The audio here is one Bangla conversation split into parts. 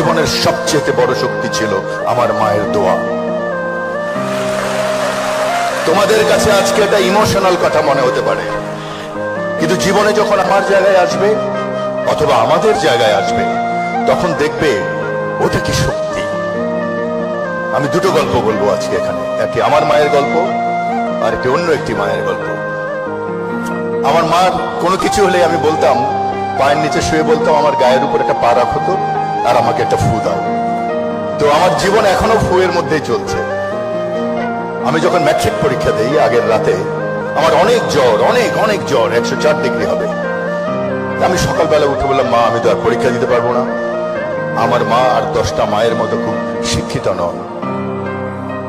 জীবনের সবচেয়ে বড় শক্তি ছিল আমার মায়ের দোয়া। তোমাদের কাছে আজকে এটা ইমোশনাল কথা মনে হতে পারে। কিন্তু জীবনে যখন আমার জায়গায় আসবে, অথবা আমাদের জায়গায় আসবে, তখন দেখবে ওটা কি শক্তি। আমি দুটো গল্প বলব আজকে এখানে। একটি আমার মায়ের গল্প, আর একটি অন্য একটি মায়ের গল্প। আমার মার কোনো কিছু হলে আমি বলতাম, পায়ের নিচে শুয়ে বলতাম, আমার গায়ের উপর একটা পা রাখো তো। আর আমাকে একটা ফু দাও। তো আমার জীবন এখনও ফুয়ের মধ্যেই চলছে। আমি যখন ম্যাট্রিক পরীক্ষা দেই আগের রাতে, আমার অনেক জ্বর, অনেক অনেক জ্বর, একশো চার ডিগ্রি হবে। আমি সকালবেলা উঠে বললাম, মা, আমি তো আর পরীক্ষা দিতে পারব না। আমার মা আর দশটা মায়ের মতো খুব শিক্ষিত নন।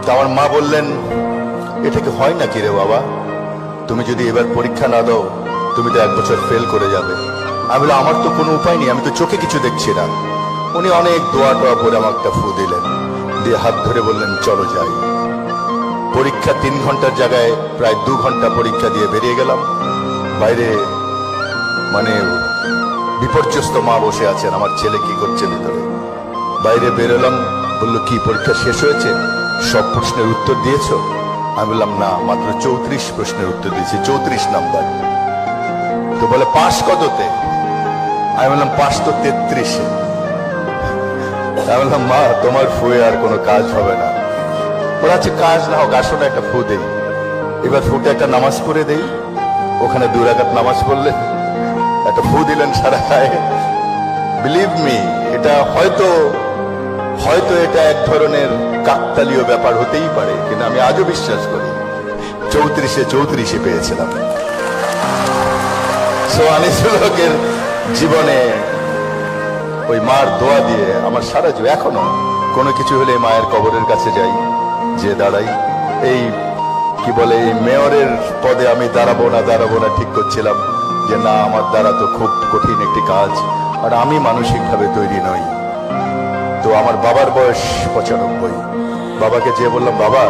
তা আমার মা বললেন, এটা কি হয় নাকি রে বাবা? তুমি যদি এবার পরীক্ষা না দাও, তুমি তো এক বছর ফেল করে যাবে। আমি বললাম, আমার তো কোনো উপায় নেই, আমি তো চোখে কিছু দেখছি না। উনি অনেক দোয়া টোয়া করে আমাকে একটা ফু দিলেন। দিয়ে হাত ধরে বললেন, চলো যাই। পরীক্ষা তিন ঘণ্টার জায়গায় প্রায় দু ঘণ্টা পরীক্ষা দিয়ে বেরিয়ে গেলাম। বাইরে মানে বিপর্যস্ত মা বসে আছেন, আমার ছেলে কি করছে ভিতরে? বাইরে বেরোলাম, বলল, কি পরীক্ষা শেষ হয়েছে? সব প্রশ্নের উত্তর দিয়েছ? আমি বললাম, না, মাত্র চৌত্রিশ প্রশ্নের উত্তর দিয়েছি, চৌত্রিশ নাম্বার। তো বলে, পাস কততে? আমি বললাম, পাস তো তেত্রিশে। আমি বললাম মা, তোমার ফুয়ে আর কোনো কাজ হবে না। ওরা হচ্ছে কাজ না হোক আসলে একটা ফু দেই। এবার ফুটে একটা নামাজ পড়ে দেই। ওখানে দু নামাজ পড়লে একটা ফু দিলেন সারা গায়ে। বিলিভ মি এটা হয়তো হয়তো এটা এক ধরনের কাকতালীয় ব্যাপার হতেই পারে, কিন্তু আমি আজও বিশ্বাস করি, চৌত্রিশে চৌত্রিশে পেয়েছিলাম। সো আনিসুল হকের জীবনে ওই মার দোয়া দিয়ে আমার সারা জীবন, এখনও কোনো কিছু হলে মায়ের কবরের কাছে যাই যে দাঁড়াই। এই, কি বলে, এই মেয়রের পদে আমি দাঁড়াবো না দাঁড়াবো না, ঠিক করছিলাম যে না, আমার দ্বারা তো খুব কঠিন একটি কাজ, আর আমি মানসিকভাবে তৈরি নই। তো আমার বাবার বয়স পঁচানব্বই। বাবাকে যে বললাম, বাবা,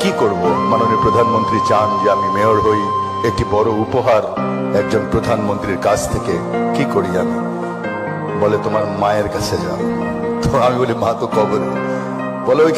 কি করব? মাননীয় প্রধানমন্ত্রী চান যে আমি মেয়র হই, একটি বড় উপহার একজন প্রধানমন্ত্রীর কাছ থেকে, কি করি আমি? বলে, তোমার মায়ের কাছে যাও। তো আমি বলি, মা তো কবরে। বলে ওই